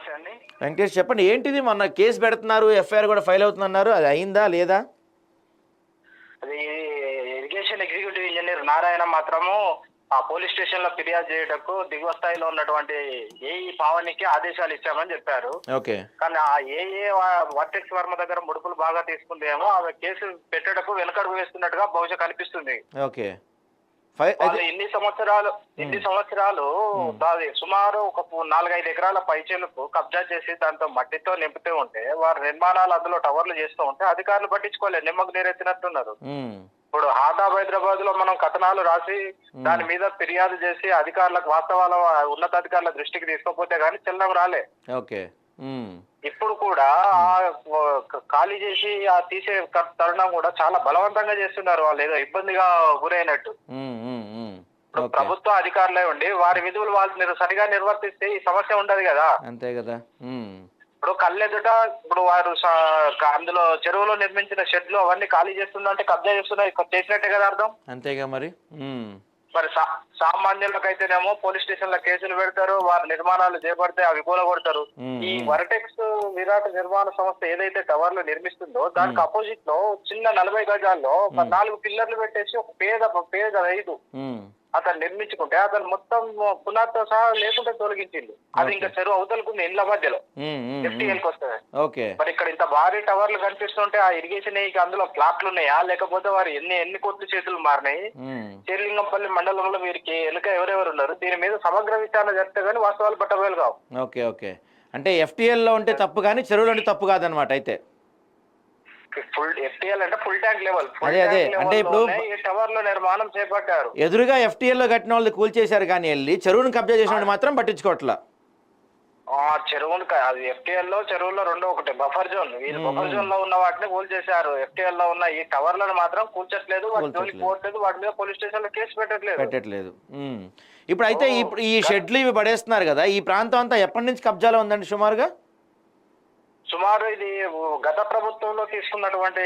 నమస్తే అండి. వెంకటేష్ చెప్పండి ఏంటిది మొన్న కేసు పెడుతున్నారు ఎఫ్ఐఆర్ కూడా ఫైల్ అవుతుందన్నారు అది అయిందా లేదా? అది ఇరిగేషన్ ఎగ్జిక్యూటివ్ ఇంజనీర్ నారాయణ మాత్రము ఆ పోలీస్ స్టేషన్లో ఫిర్యాదు చేయటకు దిగువ స్థాయిలో ఉన్నటువంటి ఏఈ పావనికి ఆదేశాలు ఇచ్చామని చెప్పారు. ఓకే. కానీ ఆ ఏఏ వర్టెక్స్ వర్మ దగ్గర ముడుపులు బాగా తీసుకుందేమో ఆమె కేసు పెట్టడకు వెనకడుగు వేస్తున్నట్టుగా బహుశా కనిపిస్తుంది. ఓకే. వాళ్ళు ఇన్ని సంవత్సరాలు ఇన్ని సంవత్సరాలు దాది సుమారు ఒక పు- నాలుగైదు ఎకరాల పైచీలకు కబ్జా చేసి దాంతో మట్టితో నింపుతూ ఉంటే వారు నిర్మాణాలు అందులో టవర్లు చేస్తూ ఉంటే అధికారులు పట్టించుకోలేదు నిమ్మకు నీరెత్తినట్టున్నారు. ఇప్పుడు ఆదాబ్ హైదరాబాద్లో మనం కథనాలు రాసి దాని మీద ఫిర్యాదు చేసి అధికారులకు వాస్తవాల ఉన్నతాధికారుల దృష్టికి తీసుకోపోతే గానీ చెల్లం రాలే. ఓకే. ఇప్పుడు కూడా ఖాళీ చేసి ఆ తీసే తరుణం కూడా చాలా బలవంతంగా చేస్తున్నారు వాళ్ళు. ఏదో ఇబ్బందిగా గురైనట్టు. ఇప్పుడు ప్రభుత్వ అధికారులే ఉండి వారి విధులు వాళ్ళు సరిగా నిర్వర్తిస్తే ఈ సమస్య ఉండదు కదా. అంతే కదా. ఇప్పుడు కళ్ళెదుట ఇప్పుడు వారు అందులో చెరువులో నిర్మించిన షెడ్లు అవన్నీ ఖాళీ చేస్తుందంటే కబ్జా చేస్తున్నా చేసినట్టే కదా అర్థం. అంతేగా మరి. మరి సా- సామాన్యులకైతేనేమో పోలీస్ స్టేషన్లో కేసులు పెడతారు వారి నిర్మాణాలు చేపడితే అవి ఉమ్, ఈ. వర్టెక్స్ విరాట్ నిర్మాణ సంస్థ ఏదైతే టవర్లు నిర్మిస్తుందో దానికి అపోజిట్లో చిన్న నలభై గజాల్లో ఒక నాలుగు పిల్లర్లు పెట్టేసి ఒక పేద పేద రైతు అతను నిర్మించుకుంటే అతను మొత్తం పునాదితో సహా లేకుండా తొలగించిండు. అది ఇంకా చెరువు అవతలకుంది ఇండ్ల మధ్యలో. ఎఫ్టీఎల్కి వస్తుంది మరి ఇక్కడ ఇంత భారీ టవర్లు కనిపిస్తుంటే ఆ ఇరిగేషన్ అందులో ప్లాట్లు ఉన్నాయా? లేకపోతే వారు ఎన్ని ఎన్ని కొత్త చేతులు మారినాయి? ఉమ్, శ్రీలింగంపల్లి మండలంలో వీరికి వెనుక ఎవరెవరు ఉన్నారు దీని మీద సమగ్ర విచారణ జరిగితే కానీ వాస్తవాలు పట్టబోయలు కావు. Okay okay. అంటే ఎఫ్టీఎల్లో ఉంటే తప్పు కానీ చెరువులో ఉంటే తప్పు కాదనమాట అయితే. ఫుల్ ఎఫ్టీఎల్ అంటే ఫుల్ ట్యాంక్ లెవెల్ అదే, అదే. అంటే ఇప్పుడు- టవర్లో నిర్మాణం చేపట్టారు. ఎదురుగా ఎఫ్టీఎల్లో కట్టిన వాళ్ళు కూల్చేశారు కానీ వెళ్ళి చెరువును కబ్జా చేసిన వాళ్ళు మాత్రం పట్టించుకోవట్లా. క- అది ఎఫ్టీఎల్లో చెరువులో రెండో ఒకటి బఫర్ జోన్ వీళ్ళు బఫర్ జోన్లో ఉన్న వాటిని కూల్ చేశారు. ఎఫ్టీఎల్లో ఉన్న ఈ టవర్లను మాత్రం కూల్చట్లేదు. వాటి జోలికి పోవట్లేదు. వాటి మీద పోలీస్ స్టేషన్లో కేసు పెట్టట్లేదు. పెట్టట్లేదు. ఇప్పుడు అయితే ఈ షెడ్లు ఇవి పడేస్తున్నారు కదా ఈ ప్రాంతం అంతా ఎప్పటి నుంచి కబ్జాలో ఉందండి సుమారుగా? సుమారు ఇది గత ప్రభుత్వంలో తీసుకున్నటువంటి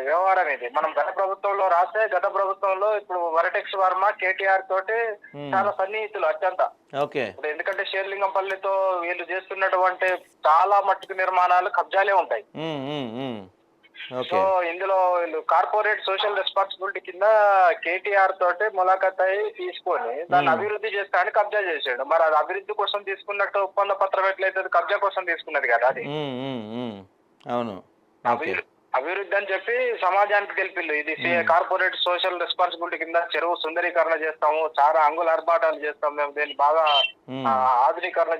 వ్యవహారం ఇది. మనం గత ప్రభుత్వంలో రాస్తే గత ప్రభుత్వంలో ఇప్పుడు వరటెక్స్ వర్మ కేటీఆర్ తోటి చాలా సన్నిహితులు అత్యంత. ఇప్పుడు ఎందుకంటే షేర్లింగంపల్లితో వీళ్ళు చేస్తున్నటువంటి చాలా మట్టుకు నిర్మాణాలు కబ్జాలే ఉంటాయి. ఉమ్, ఉమ్. సో ఇందులో వీళ్ళు కార్పొరేట్ సోషల్ రెస్పాన్సిబిలిటీ కింద కేటీఆర్ తోటి ములాఖత్ అయి తీసుకొని దాన్ని అభివృద్ధి చేస్తానని కబ్జా చేసాడు మరి అది అభివృద్ధి కోసం తీసుకున్నట్టు ఒప్పంద పత్రం ఎట్లయితే కబ్జా కోసం తీసుకున్నది కదా అది. అవును. అభివృద్ధి అని చెప్పి సమాజానికి తెలిపిల్లు. ఇది కార్పొరేట్ సోషల్ రెస్పాన్సిబిలిటీ కింద చెరువు సుందరీకరణ చేస్తాము చాలా అంగుల ఆర్భాటాలు చేస్తాము మేము దీన్ని బాగా ఆధునీకరణ